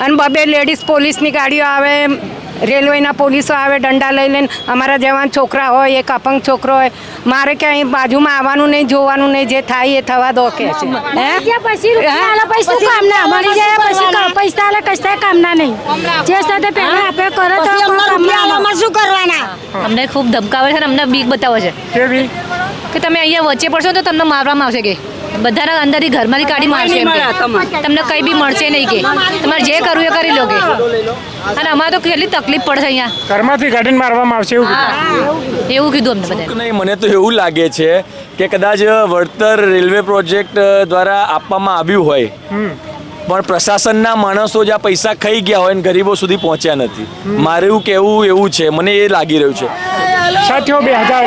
અને બબે લેડીઝ પોલીસની ગાડીઓ આવે રેલવેના પોલીસો આવે દંડા લઈ લઈને અમારા જવાન છોકરા હોય એક અપંગ છોકરો હોય મારે ક્યાંય બાજુમાં આવવાનું નહીં જોવાનું નહીં જે થાય એ થવા દો કે છે. હે? જ્યાં પછી રૂપિયા આલે પછી શું કામના મળી જાય પછી કા- પૈસા આલે કશા કામના નહીં. જે સાથે પહેલા આપણે કરે તો શું કરવાના? અમને ખૂબ ધમકાવે છે અને અમને બીક બતાવે છે. કે તમે અહીંયા વચ્ચે પડશો તો તમને મારવામાં આવશે કે. બધાના અંદરથી ઘરમાંથી કાઢી મારશે તમને. કંઈ બી મળશે નહીં કે. તમારે જે કરવું એ કરી લો કે. અને અમારે તો કેટલી તકલીફ પડશે અહીંયા. ઘરમાંથી કાઢીને મારવામાં આવશે એવું એવું કીધું અમને બધા નહીં મને તો એવું લાગે છે કે કદાચ વળતર રેલવે પ્રોજેક્ટ દ્વારા આપવામાં આવ્યું હોય. પણ પ્રશાસનના માણસો જ આ પૈસા ખાઈ ગયા હોય ને ગરીબો સુધી પહોંચ્યા નથી. મારે એવું કહેવું એવું છે મને એ લાગી રહ્યું છે. સાથીઓ બે હજાર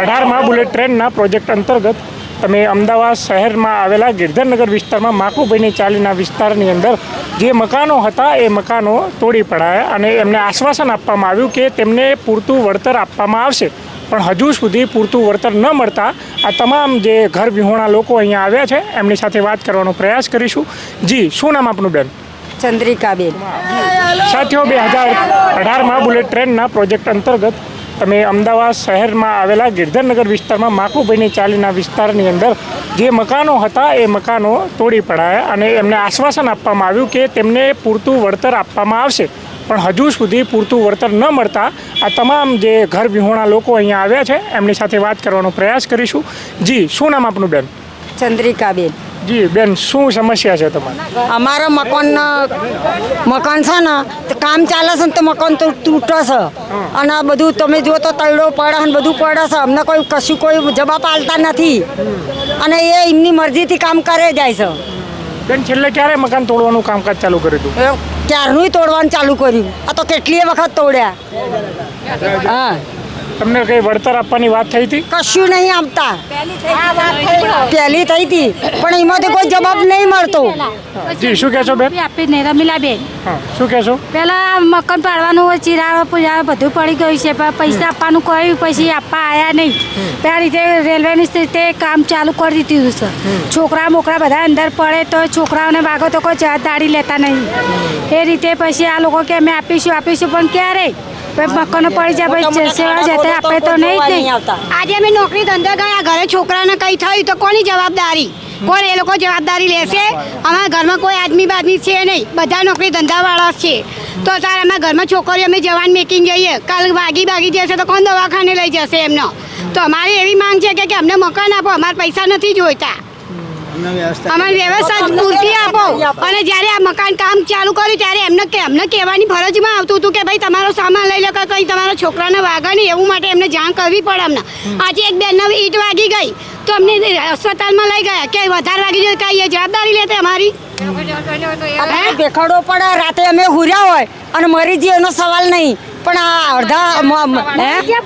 અઢારમાં બુલેટ ટ્રેનના પ્રોજેક્ટ અંતર્ગત તમે અમદાવાદ શહેરમાં આવેલા ગિરધરનગર વિસ્તારમાં માકુભાઈની ચાલીના વિસ્તારની અંદર જે મકાનો હતા એ મકાનો તોડી પડાયા અને એમને આશ્વાસન આપવામાં આવ્યું કે તેમને પૂરતું વળતર આપવામાં આવશે. પણ હજુ સુધી પૂરતું વળતર ન મળતા આ તમામ જે ઘર વિહોણા લોકો અહીંયા આવ્યા છે એમની સાથે વાત કરવાનો પ્રયાસ કરીશું. જી શું નામ આપનું બેન? ચંદ્રિકાબેન. સાથીઓ બે હજાર અઢારમાં બુલેટ ટ્રેનના પ્રોજેક્ટ અંતર્ગત તમે અમદાવાદ શહેરમાં આવેલા ગિરધરનગર વિસ્તારમાં માકુભાઈની ચાલીના વિસ્તારની અંદર જે મકાનો હતા એ મકાનો તોડી પડાયા અને એમને આશ્વાસન આપવામાં આવ્યું કે તેમને પૂરતું વળતર આપવામાં આવશે. પણ હજુ સુધી પૂરતું વળતર ન મળતા આ તમામ જે ઘર વિહોણા લોકો અહીંયા આવ્યા છે, એમની સાથે વાત કરવાનો પ્રયાસ કરીશું. જી, શું નામ આપનું બેન? ચંદ્રિકાબેન. જી બેન શું સમસ્યા છે તમારી? અમારા મકાન મકાન છે ને તો કામ ચાલે છે ને તો મકાન તો તૂટે છે. અને આ બધું તમે જો તો તળડો પડે ને બધું પડે છે. અમને કોઈ કશું કોઈ જવાબ આલતા નથી. અને એ એમની મરજીથી કામ કરે જાય છે. બેન છેલ્લે ક્યારે મકાન તોડવાનું કામકાજ ચાલુ કર્યું હતું? ક્યારનું તોડવાનું ચાલુ કર્યું? આ તો કેટલીય વખત તોડ્યા. હા. તમને કઈ વળતર આપવાની વાત થઈ હતી? કશું નહીં આપતા. પહેલી થઈ હતી પણ એમાંથી કોઈ જવાબ નહીં મળતો. જી શું કહેશો બેન? આપી ને રમીલાબેન. હા શું કહેશો? પેલા મકાન પાડવાનું હોય ચિરાવા પૂજાવા બધું પડી ગયું છે પણ પૈસા આપવાનું કહ્યું પછી આપવા આવ્યા નહીં. ત્યાં રીતે રેલવેની રીતે કામ ચાલુ કરી દીધું છે. છોકરા મોકરા બધા અંદર પડે તો છોકરાઓને ભાગો તો કોઈ જવાબદારી લેતા નહીં. એ રીતે પછી આ લોકો કે અમે આપીશું આપીશું પણ ક્યારે? પછી મકાનો પડી જાય સેવા જતા આપે તો નહીં આજે અમે નોકરી ધંધા ગયા ઘરે છોકરાને કંઈ થયું તો કોની જવાબદારી? કોણ એ લોકો જવાબદારી લેશે? અમારા ઘરમાં કોઈ આદમી બાદમી છે નહીં. બધા નોકરી ધંધાવાળા છે. તો તારે અમારા ઘરમાં છોકરીઓ, અમે જવાન મેકિંગ જઈએ. કાલ વાગી ભાગી જશે તો કોણ દવાખાને લઈ જશે એમનો? તો અમારી એવી માંગ છે કે અમને મકાન આપો. અમારે પૈસા નથી જોઈતા. અમારી વ્યવસ્થા પૂરતી આપો અને જ્યારે આ મકાન કામ ચાલુ કર્યું ત્યારે એમને કે અમને કહેવાની ફરજમાં આવતું હતું કે ભાઈ તમારો સામાન લઈ લો કે કંઈ તમારા છોકરાને વાગે નહીં એવું માટે એમને જાણ કરવી પડે અમને આજે એક બેનને ઈંટ વાગી ગઈ તો અમને અસ્પતાલમાં લઈ ગયા કે વધારે વાગી જાય કાંઈ એ જવાબદારી લેતે અમારી દેખાડો ભેખડો પડે રાતે અમે હુર્યા હોય અને મરી જઈએ એનો સવાલ નહીં પણ આ અડધા મ- મ-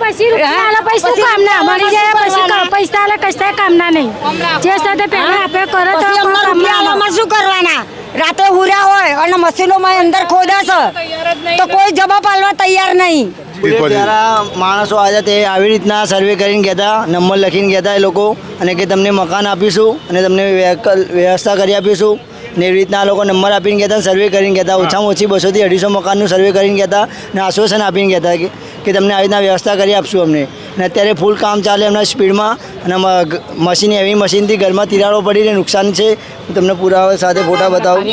પછી રૂપિયા આલે પછી મળી જાય પછી પૈસા આલે કશા કામના નહીં. જે સાથે પહેલા આપણે કરે તો. આલવામાં શું કરવાના? રાતે ઉર્યા હોય અને મશીનોમાં અંદર ખોદે છે તો કોઈ જવાબ આલવા તૈયાર નહીં. જરા માણસો આજે તે આવી રીતના સર્વે કરીને કહેતા નંબર લખીને કહેતા એ લોકો અને કે તમને મકાન આપીશું અને તમને વ્યવસ્થા કરી આપીશું ને એવી રીતના આ લોકો નંબર આપીને કહેતા સર્વે કરીને કહેતા ઓછામાં ઓછી બસોથી અઢીસો મકાનનું સર્વે કરીને કહેતા ને આશ્વાસન આપીને કહેતા કે કે તમને આવી રીતના વ્યવસ્થા કરી આપશું અમને. અને અત્યારે ફૂલ કામ ચાલે એમના સ્પીડમાં અને મશીન એવી મશીનથી ઘરમાં તિરાડો પડીને નુકસાન છે. હું તમને પુરાવા સાથે ફોટા બતાવું.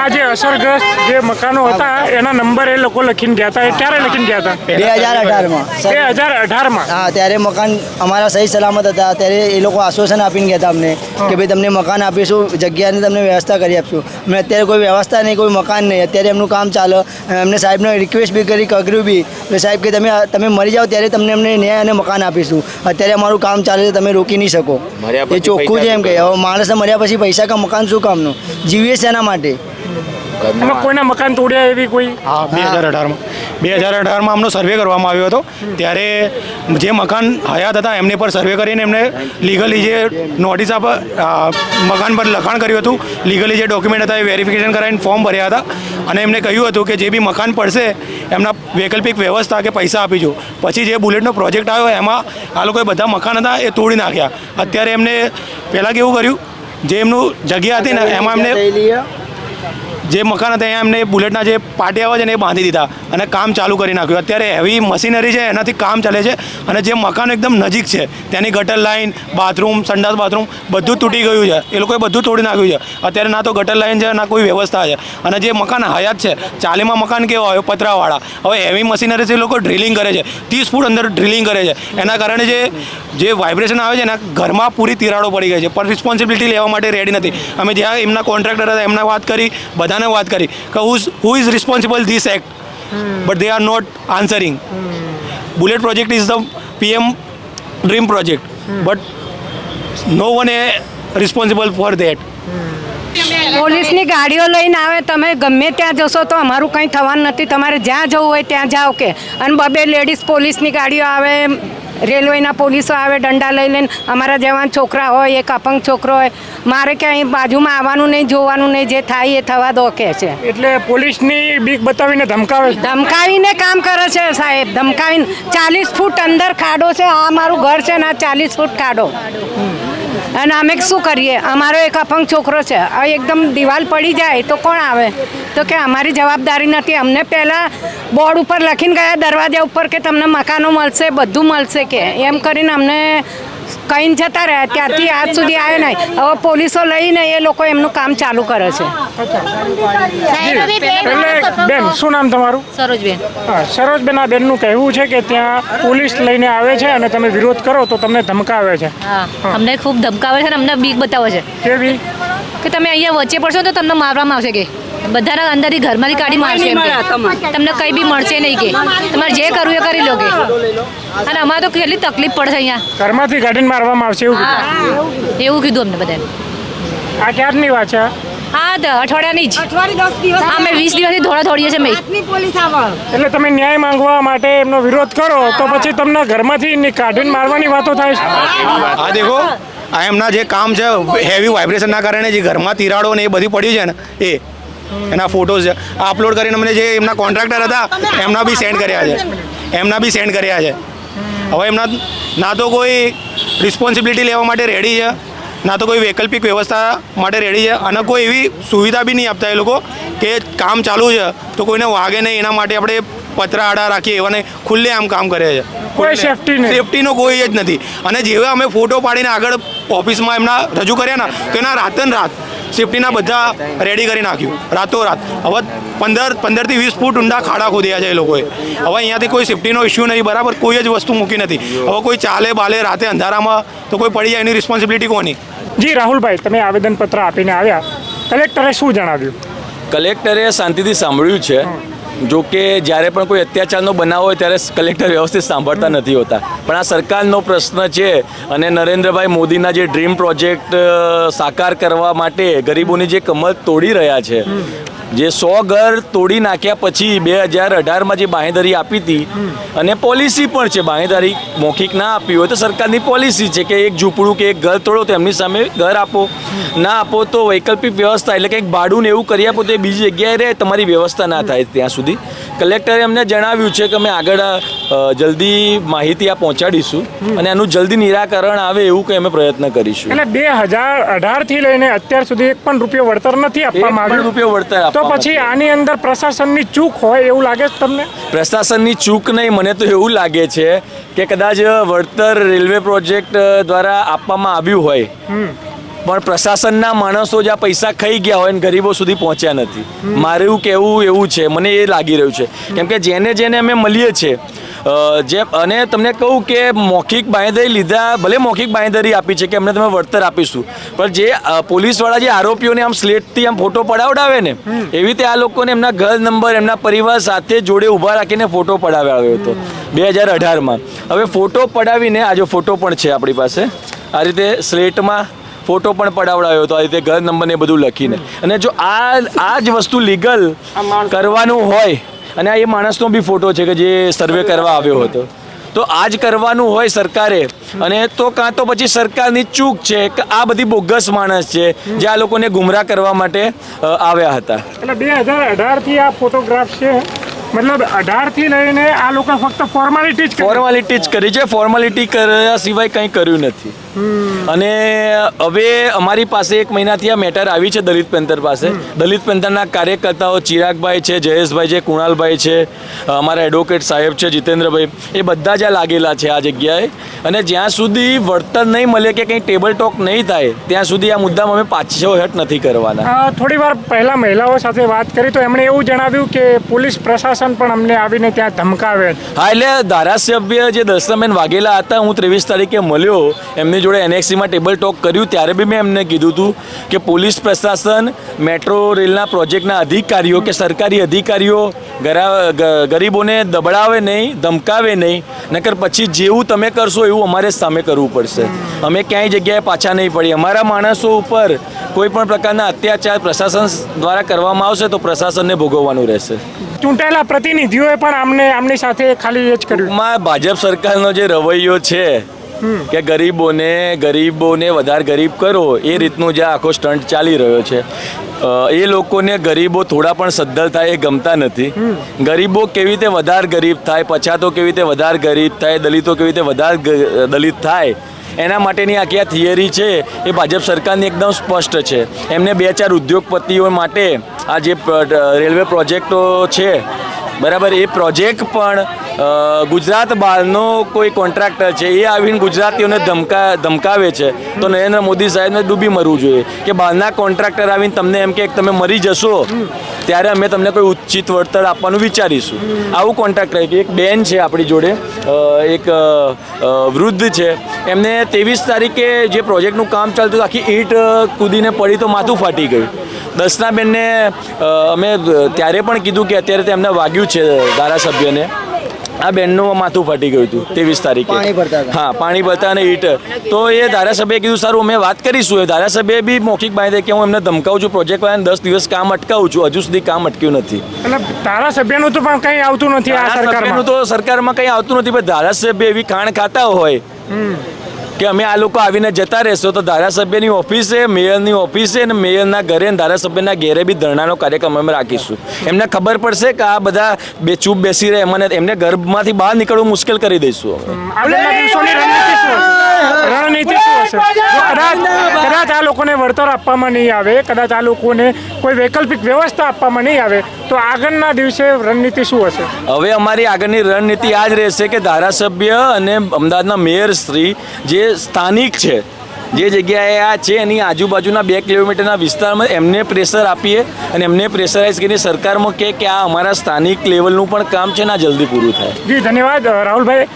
આ જે અસરગ્રસ્ત જે મકાનો હતા એના નંબર એ લોકો લખીને ગયા હતા. એ ક્યારે લખીને ગયા હતા? બે હજાર અઢારમાં. બે હજાર અઢારમાં? હા ત્યારે મકાન અમારા સહી સલામત હતા. ત્યારે એ લોકો આશ્વાસન આપીને ગયા હતા અમને કે ભાઈ તમને મકાન આપીશું જગ્યાની તમને વ્યવસ્થા કરી આપશું. અમે અત્યારે કોઈ વ્યવસ્થા નહીં કોઈ મકાન નહીં. અત્યારે એમનું કામ ચાલે. એમને સાહેબને રિક્વેસ્ટ બી કરી કર્યું બી. સાહેબ કે તમે તમે મરી જાઓ ત્યારે તમને અમને ન્યાય અને મકાન આપીશું. અત્યારે અમારું કામ ચાલે છે તમે રોકી નહીં શકો. એ ચોખ્ખું છે એમ કે. હવે માણસને મર્યા પછી પૈસા કા મકાન શું કામનું? જીવીએ શેના માટે? કોઈના મકાન તોડ્યા એવી કોઈ? હા બે હજાર અઢારમાં. બે હજાર અઢારમાં આમનો સર્વે કરવામાં આવ્યો હતો. ત્યારે જે મકાન હયાત હતા, એમને પર સર્વે કરીને એમને લીગલી જે નોટિસ આપ મકાન પર લખાણ કર્યું હતું લીગલી જે ડોક્યુમેન્ટ હતા એ વેરિફિકેશન કરાવીને ફોર્મ ભર્યા હતા. અને એમને કહ્યું હતું કે જે બી મકાન પડશે, એમના વૈકલ્પિક વ્યવસ્થા કે પૈસા આપીજો. પછી જે બુલેટનો પ્રોજેક્ટ આવ્યો, એમાં આ લોકોએ બધા મકાન હતા એ તોડી નાખ્યા. અત્યારે એમને પહેલાં કેવું કર્યું, જે એમનું જગ્યા હતી ને, એમાં એમને જે મકાન હતા એમને બુલેટના જે પાટિયા છે ને એ બાંધી દીધા અને કામ ચાલુ કરી નાખ્યું. અત્યારે હેવી મશીનરી છે, એનાથી કામ ચાલે છે અને જે મકાન એકદમ નજીક છે ત્યાંની ગટર લાઇન બાથરૂમ સંડાસ બાથરૂમ બધું તૂટી ગયું છે. એ લોકોએ બધું તોડી નાખ્યું છે. અત્યારે ના તો ગટર લાઇન છે, ના કોઈ વ્યવસ્થા છે. અને જે મકાન હયાત છે, ચાલીમાં મકાન કેવા હોય, પતરાવાળા. હવે હેવી એ લોકો ડ્રિલિંગ કરે છે. ત્રીસ ફૂટ અંદર ડ્રિલિંગ કરે છે. એના કારણે જે જે વાઇબ્રેશન આવે છે ને, ઘરમાં પૂરી તિરાડો પડી ગઈ છે. પણ રિસ્પોન્સિબિલિટી લેવા માટે રેડી નથી. અમે જ્યાં એમના કોન્ટ્રાક્ટર હતા, એમના વાત કરી, બધાને વાત કરી કે who who is responsible this act but they are not answering bullet project is the PM dream project but no one a responsible for that પોલીસની ગાડીઓ લઈને આવે તમે ગમે ત્યાં જશો તો અમારું કંઈ થવાનું નથી. તમારે જ્યાં જવું હોય ત્યાં જાઓ કે. અને બબે લેડીઝ પોલીસની ગાડીઓ આવે રેલવેના પોલીસો આવે દંડા લઈ લઈને. અમારા જવાન છોકરા હોય એક અપંગ છોકરો હોય મારે ક્યાંય બાજુમાં આવવાનું નહીં જોવાનું નહીં જે થાય એ થવા દો કે છે. એટલે પોલીસની બીક બતાવીને ધમકાવે ધમકાવીને કામ કરે છે સાહેબ. ધમકાવીને ચાલીસ ફૂટ અંદર ખાડો છે. આ મારું ઘર છે ને આ ચાલીસ ફૂટ ખાડો. અને અમે શું કરીએ? અમારો એક અપંગ છોકરો છે. એકદમ દિવાલ પડી જાય તો કોણ આવે? તો કે અમારી જવાબદારી નથી. અમને પહેલાં બોર્ડ ઉપર લખીને ગયા દરવાજા ઉપર કે તમને મકાનો મળશે બધું મળશે કે. એમ કરીને અમને કહીને જતા રહ્યા. ત્યારથી આજ સુધી આવે નહીં. હવે પોલીસો લઈને એ લોકો એમનું કામ ચાલુ કરે છે. બેન શું નામ તમારું? સરોજબેન. હા સરોજબેન આ બેનનું કહેવું છે કે ત્યાં પોલીસ લઈને આવે છે અને તમે વિરોધ કરો તો તમને ધમકાવે છે. અમને ખૂબ ધમકાવે છે અને અમને બીક બતાવે છે. કેવી? કે તમે અહીંયા વચ્ચે પડશો તો તમને મારવામાં આવશે કે? બધાના અંદરથી ઘરમાંથી કાઢી મારશે તમને કંઈ બી મળશે નહીં કે. તમારે જે કરવું એ કરી લો કે. અને અમારે તો કેટલી તકલીફ પડશે અહીંયા. ઘરમાંથી કાઢીને મારવામાં આવશે એવું એવું કીધું અમને બધાને આ ક્યારની વાત છે? હા તો અઠવાડિયાની જ. દિવસ હા અમે વીસ દિવસથી ધોળા ધોડીએ છીએ મેં. પોલીસ એટલે તમે ન્યાય માંગવા માટે એમનો વિરોધ કરો તો પછી તમને ઘરમાંથી કાઢીને મારવાની વાતો થાય છે. હા દેખો આ એમના જે કામ છે હેવી વાઇબ્રેશનના કારણે જે ઘરમાં તિરાડો ને એ બધી પડ્યું છે ને એ એના ફોટોઝ છે આ અપલોડ કરીને મને જે એમના કોન્ટ્રાક્ટર હતા એમના બી સેન્ડ કર્યા છે. એમના બી સેન્ડ કર્યા છે. હવે એમના ના તો કોઈ રિસ્પોન્સિબિલિટી લેવા માટે રેડી છે ના તો કોઈ વૈકલ્પિક વ્યવસ્થા માટે રેડી છે અને કોઈ એવી સુવિધા બી નહીં આપતા એ લોકો કે કામ ચાલુ છે તો કોઈને વાગે નહીં એના માટે આપણે પતરા આડા રાખીએ એવાને ખુલ્લે આમ કામ કરે છે. કોઈ સેફટી સેફ્ટીનો સેફટીનો કોઈ જ નથી. અને જેવા અમે ફોટો પાડીને આગળ ઓફિસમાં એમના રજૂ કર્યા ને તો એના રાતન રાત સેફટીના બધા રેડી કરી નાખ્યું. રાતો રાત હવે પંદર પંદરથી વીસ ફૂટ ઊંડા ખાડા ખોદ્યા છે એ લોકોએ. હવે અહીંયાથી કોઈ સેફટીનો ઇસ્યુ નહીં બરાબર? કોઈ જ વસ્તુ મૂકી નથી. હવે કોઈ ચાલે બાલે રાતે અંધારામાં તો કોઈ પડી જાય એની રિસ્પોન્સિબિલિટી કોની? જી રાહુલભાઈ તમે આવેદનપત્ર આપીને આવ્યા. કલેક્ટરે શું જણાવ્યું? કલેક્ટરે શાંતિથી સાંભળ્યું છે. જો કે જ્યારે પણ કોઈ અત્યાચારનો બનાવ હોય ત્યારે કલેક્ટર વ્યવસ્થિત સાંભળતા નથી હોતા. પણ આ સરકારનો પ્રશ્ન છે અને નરેન્દ્રભાઈ મોદીના જે ડ્રીમ પ્રોજેક્ટ સાકાર કરવા માટે ગરીબોની જે કમર તોડી રહ્યા છે જે સો ઘર તોડી નાખ્યા પછી બે હજાર અઢારમાં જે બાંહેધરી આપી હતી, અને પોલિસી પણ છે, બાંહેધરી મૌખિક ના આપી હોય તો સરકારની પોલિસી છે કે એક ઝૂંપડું કે એક ઘર તોડો તો એમની સામે ઘર આપો. ના આપો તો વૈકલ્પિક વ્યવસ્થા એટલે કંઈક ભાડું ને એવું કરી આપો તો બીજી જગ્યાએ રહે, તમારી વ્યવસ્થા ના થાય ત્યાં સુધી. કલેક્ટરે અમને જણાવ્યું છે કે અમે આગળ જલ્દી માહિતી આ પહોંચાડીશું અને એનું જલ્દી નિરાકરણ આવે એવું કંઈ અમે પ્રયત્ન કરીશું. એટલે બે હજાર અઢારથી લઈને અત્યાર સુધી એક પણ રૂપિયો વળતર નથી આપવામાં આવ્યું? રૂપિયો વળતર તો પછી આની અંદર પ્રશાસનની ચૂક હોય એવું લાગે છે તમને? પ્રશાસનની ચૂક નહીં મને તો એવું લાગે છે કે કદાચ વળતર રેલવે પ્રોજેક્ટ દ્વારા આપવામાં આવ્યું હોય. પણ પ્રશાસનના માણસો જ આ પૈસા ખાઈ ગયા હોય ને ગરીબો સુધી પહોંચ્યા નથી. મારે એવું કહેવું એવું છે. મને એ લાગી રહ્યું છે. કેમ કે જેને જેને અમે મળીએ છીએ જે અને તમને કહું કે મૌખિક બાંહેધરી લીધા ભલે મૌખિક બાંહેધરી આપી છે કે અમને તમે વળતર આપીશું પણ જે પોલીસવાળા જે આરોપીઓને આમ સ્લેટથી આમ ફોટો પડાવડાવે ને એવી રીતે આ લોકોને એમના ઘર નંબર એમના પરિવાર સાથે જોડે ઊભા રાખીને ફોટો પડાવ્યો હતો બે હજાર અઢારમાં. હવે ફોટો પડાવીને આ જો ફોટો પણ છે આપણી પાસે આ રીતે સ્લેટમાં ફોટો પણ પડાવડાવ્યો હતો આ રીતે ઘર નંબર ને બધું લખીને. અને જો આ આ જ વસ્તુ લીગલ કરવાનું હોય અને આ એ માણસનો બી ફોટો છે કે જે સર્વે કરવા આવ્યો હતો. તો આ જ કરવાનું હોય સરકારે અને તો કાં તો પછી સરકારની ચૂક છે કે આ બધી બોગસ માણસ છે જે આ લોકોને ગુમરાહ કરવા માટે આવ્યા હતા. એટલે બે હજાર અઢારથી આ ફોટોગ્રાફ છે. મતલબ અઢારથી લઈને આ લોકો ફક્ત ફોર્માલિટી જ ફોર્માલિટી જ કરી છે. ફોર્માલિટી કર્યા સિવાય કંઈ કર્યું નથી. અને હવે અમારી પાસે એક મહિનાથી આ મેટર આવી છે દલિત પેન્થર પાસે. દલિત પેન્થરના કાર્યકર્તાઓ ચિરાગભાઈ છે જયેશભાઈ છે કુણાલભાઈ છે અમારા એડવોકેટ સાહેબ છે જીતેન્દ્રભાઈ એ બધા જ આ લાગેલા છે આ જગ્યાએ. અને જ્યાં સુધી વળતર નહીં મળે કે કંઈ ટેબલ ટોક નહીં થાય ત્યાં સુધી આ મુદ્દામાં અમે પાછો હટ નથી કરવાના. થોડી વાર પહેલા મહિલાઓ સાથે વાત કરી તો એમણે એવું જણાવ્યું કે પોલીસ પ્રશાસન પણ અમને આવીને ત્યાં ધમકાવે. હા એટલે ધારાસભ્ય જે દર્શનાબેન વાઘેલા હતા હું ત્રેવીસ તારીખે મળ્યો એમની જોડે એનએક્સીમાં ટેબલ ટોક કર્યું ત્યારે બી મેં એમને કીધું હતું કે પોલીસ પ્રશાસન મેટ્રો રેલના પ્રોજેક્ટના અધિકારીઓ કે સરકારી અધિકારીઓ ગરા- ગરીબોને દબડાવે નહીં ધમકાવે નહીં નકર પછી જેવું તમે કરશો એવું અમારે સામે કરવું પડશે. અમે ક્યાંય જગ્યાએ પાછા નહીં પડીએ. અમારા માણસો ઉપર કોઈ પણ પ્રકારના અત્યાચાર પ્રશાસન દ્વારા કરવામાં આવશે તો પ્રશાસનને ભોગવવાનું રહેશે. ચૂંટાયેલા પ્રતિનિધિઓએ પણ આમને આમની સાથે ખાલી એ જ કર્યું. ભાજપ સરકારનો જે રવૈયો છે કે ગરીબોને ગરીબોને વધારે ગરીબ કરો, એ રીતનું જે આખો સ્ટન્ટ ચાલી રહ્યો છે. એ લોકોને ગરીબો થોડા પણ સદ્ધર થાય એ ગમતા નથી. ગરીબો કેવી રીતે વધારે ગરીબ થાય, પછાતો કેવી રીતે વધારે ગરીબ થાય, દલિતો કેવી રીતે વધારે દલિત થાય, એના માટેની આખી આ થિયરી છે, એ ભાજપ સરકારની એકદમ સ્પષ્ટ છે. એમને બે ચાર ઉદ્યોગપતિઓ માટે આ જે રેલવે પ્રોજેક્ટો છે, બરાબર, એ પ્રોજેક્ટ પણ ગુજરાત બહારનો કોઈ કોન્ટ્રાક્ટર છે એ આવીને ગુજરાતીઓને ધમકા ધમકાવે છે તો નરેન્દ્ર મોદી સાહેબને ડૂબી મરવું જોઈએ. કે બહારના કોન્ટ્રાક્ટર આવીને તમને એમ કે તમે મરી જશો ત્યારે અમે તમને કોઈ ઉચિત વળતર આપવાનું વિચારીશું. આવું કોન્ટ્રાક્ટર એક બેન છે આપણી જોડે એક વૃદ્ધ છે. એમને ત્રેવીસ તારીખે જે પ્રોજેક્ટનું કામ ચાલતું હતું, આખી ઈંટ કૂદીને પડી તો માથું ફાટી ગયું. દસના બેનને અમે ત્યારે પણ કીધું કે અત્યારે તેમને વાગ્યું છે ધારાસભ્યને. આ બેનનું માથું ફાટી ગયું હતું ત્રેવીસ તારીખે. પાણી ભરતા હતા. હા પાણી ભરતા અને ઈટ તો એ ધારાસભ્યએ કીધું સારું અમે વાત કરીશું. એ ધારાસભ્યએ બી મૌખિક બાંધે કે હું એમને ધમકાવું છું પ્રોજેક્ટ વાળાને દસ દિવસ કામ અટકાવું છું. હજુ સુધી કામ અટક્યું નથી. ધારાસભ્યનું તો પણ કંઈ આવતું નથી આ સરકારનું તો સરકારમાં કંઈ આવતું નથી પણ ધારાસભ્ય એવી ખાણ ખાતા હોય. કે અમે આ લોકો આવીને જતા રહેશો તો ધારાસભ્યની ઓફિસે મેયરની ઓફિસે અને મેયરના ઘરે અને ધારાસભ્યના ઘેરે બી ધરણાનો કાર્યક્રમ અમે રાખીશું. એમને ખબર પડશે કે આ બધા બે ચૂપ બેસી રહે, એમને એમને ઘરમાંથી બહાર નીકળવું મુશ્કેલ કરી દઈશું અમે. રણનીતિ શું હશે? કદાચ કદાચ આ લોકોને વળતર આપવામાં નહીં આવે કદાચ આ લોકોને કોઈ વૈકલ્પિક વ્યવસ્થા આપવામાં નહીં આવે તો આગળના દિવસે રણનીતિ શું હશે? હવે અમારી આગળની રણનીતિ આ જ રહેશે કે ધારાસભ્ય અને અમદાવાદના મેયર શ્રી જે સ્થાનિક છે જે જગ્યાએ આ છે એની આજુબાજુના બે કિલોમીટરના વિસ્તારમાં એમને પ્રેશર આપીએ અને એમને પ્રેશરાઇઝ કરીને સરકારમાં કહે કે આ અમારા સ્થાનિક લેવલનું પણ કામ છે ને આ જલ્દી પૂરું થાય. જી ધન્યવાદ. રાહુલભાઈ